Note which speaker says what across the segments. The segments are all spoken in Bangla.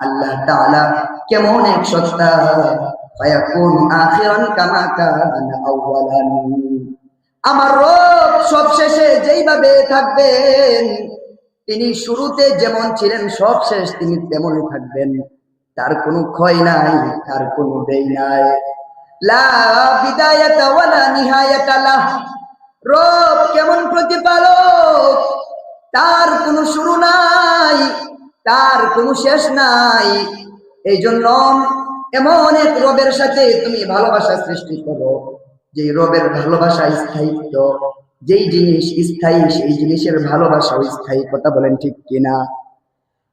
Speaker 1: আল্লাহ তাআলা কেমন এক সত্তা? ফায়াকুন আখিরান কামা কানা আউয়ালান আমার রব সব শেষে যেইভাবে থাকবেন, তিনি শুরুতে যেমন ছিলেন সব শেষ তিনি তেমনই থাকবেন। তার কোনো ক্ষয় নাই, তার কোনো দেই নাই। লা বিদায়াতা ওয়ালা নিহায়াতা লাহ। রব কেমন প্রতিপালক, তার কোনো শুরু নাই। তার কোনো শেষ নাই। এই জন্য এমন এক রবের সাথে তুমি ভালোবাসা সৃষ্টি করো যে রবের ভালোবাসা স্থায়িত্ব, যেই জিনিস স্থায়ী, সেই জিনিসের ভালোবাসাও স্থায়ী, কথা বলেন ঠিক কিনা?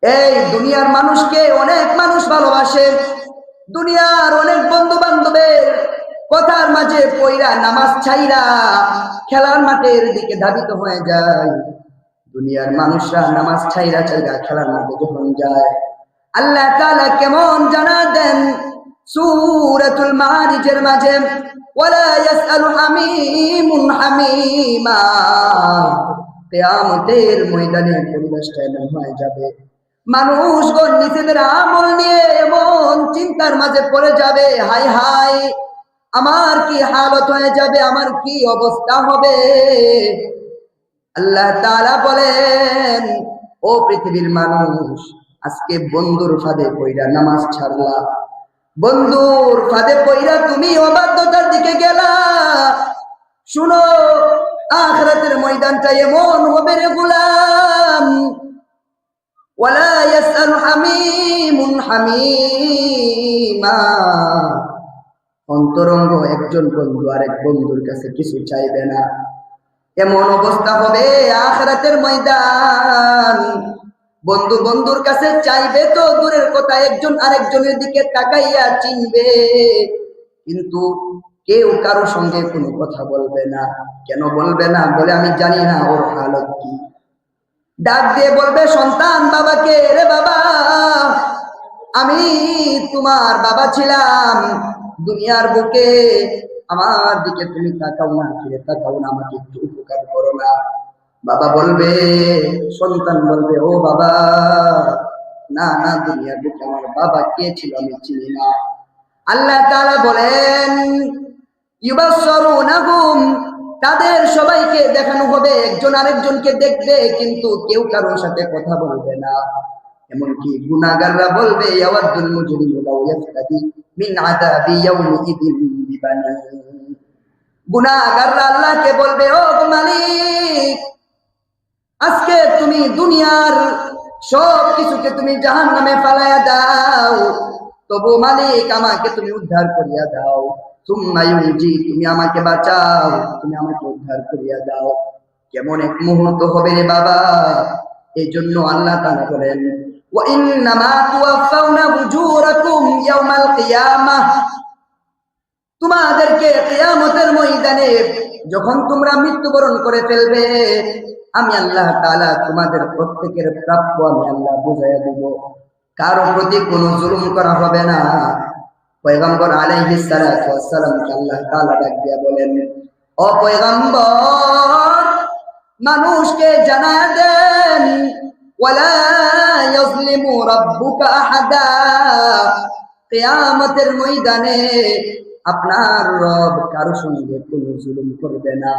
Speaker 1: এই দুনিয়ার মানুষকে অনেক মানুষ ভালোবাসে, দুনিয়ার অনেক বন্ধু বান্ধবের কথার মাঝে পইরা নামাজ ছাইরা খেলার মাঠের দিকে ধাবিত হয়ে যায়। দুনিয়ার মানুষরা নামাজ ছাইরা ছাইরা খেলার মাঠে যখন যায়, আল্লাহ তাআলা কেমন জানা দেন? সূরাতুল মারিজের মাঝে, ওয়ালা ইয়াসআলু হামিমুন হামিমা। কিয়ামতের ময়দানে পরিবেশটা এমন হয়ে যাবে। মানুষগণ নিজেদের আমল নিয়ে এমন চিন্তার মাঝে পড়ে যাবে হাই হাই আমার কি হালত হয়ে যাবে? আমার কি অবস্থা হবে? আল্লাহ তাআলা বলেন, ও পৃথিবীর মানুষ, আজকে বন্ধুর ফাঁদে পইরা নামাজ ছাড়লা। বন্ধুর ফাঁদে পইরা তুমি অবাধ্যতার দিকে গেলা। শুনো, আখরাতের ময়দানটা এমন হবে রে গুলাম। ওয়ালা ইয়াসআলু হামিমুন হামিমা। অন্তরঙ্গ একজন বন্ধু আরেক বন্ধুর কাছে কিছু চাইবে না। এমন অবস্থা হবে আখরাতের ময়দান। বন্ধু বন্ধুর কাছে চাইবে তো দূরের কথা, একজন আরেকজনের দিকে তাকাইয়া চিনবে। কিন্তু কেউ কারও সঙ্গে কোনো কথা বলবে না। কেন বলবে না বলে আমি জানি না ওর হালত কি। ডাক দিয়ে বলবে, সন্তান বাবাকে রে বাবা, আমি তোমার বাবা ছিলাম। দুনিয়ার বুকে আমার দিকে তুমি তাকাও না, ফিরে তাকাও না, আমাকে একটু উপকার করো না। বাবা বলবে, সন্তান বলবে, ও বাবা, না না দুনিয়ার বুকে আমার বাবা কে ছিল আমি চিনি না। আল্লাহ তাআলা বলেন, ইউবাসসিরুনাহুম, তাদের সবাইকে দেখানো হবে, একজন আরেকজনকে দেখবে, কিন্তু কেউ কারোর সাথে কথা বলবে না। এমনকি গুনাহগাররা বলবে ইয়াওয়াদুল ইয়াফতাদি মিন আযাবি বিবানি আল্লাহকে বলবে, ও মালিক, আজকে তুমি দুনিয়ার সব কিছুকে তুমি দাও। তবু মালিক, আমাকে তুমি উদ্ধার করিয়া দাও। সুম্মা ইউনজি তুমি আমাকে বাঁচাও। তুমি আমাকে উদ্ধার করিয়া দাও। কেমন এক মুহূর্ত হবে রে বাবা। এই জন্য আল্লাহ তাআলা বলেন তোমাদেরকে কিয়ামতের ময়দানে যখন তোমরা মৃত্যুবরণ করে ফেলবে, আমি আল্লাহ তাআলা তোমাদের প্রত্যেকের প্রাপ্য আমি আল্লাহ বুঝাইয়া দেব। কারও প্রতি কোনো জুলুম করা হবে না। পয়গম্বর ওয়াস সালামকে আল্লাহ তাআলা ডাক দিয়া বলেন, ও পয়গম্বর, মানুষকে জানা দেন। ওয়ালা ইয়াজলিমু রাব্বুকা আহাদা। কিয়ামতের ময়দানে আপনার রব কারও সঙ্গে কোনো জুলুম করবে না।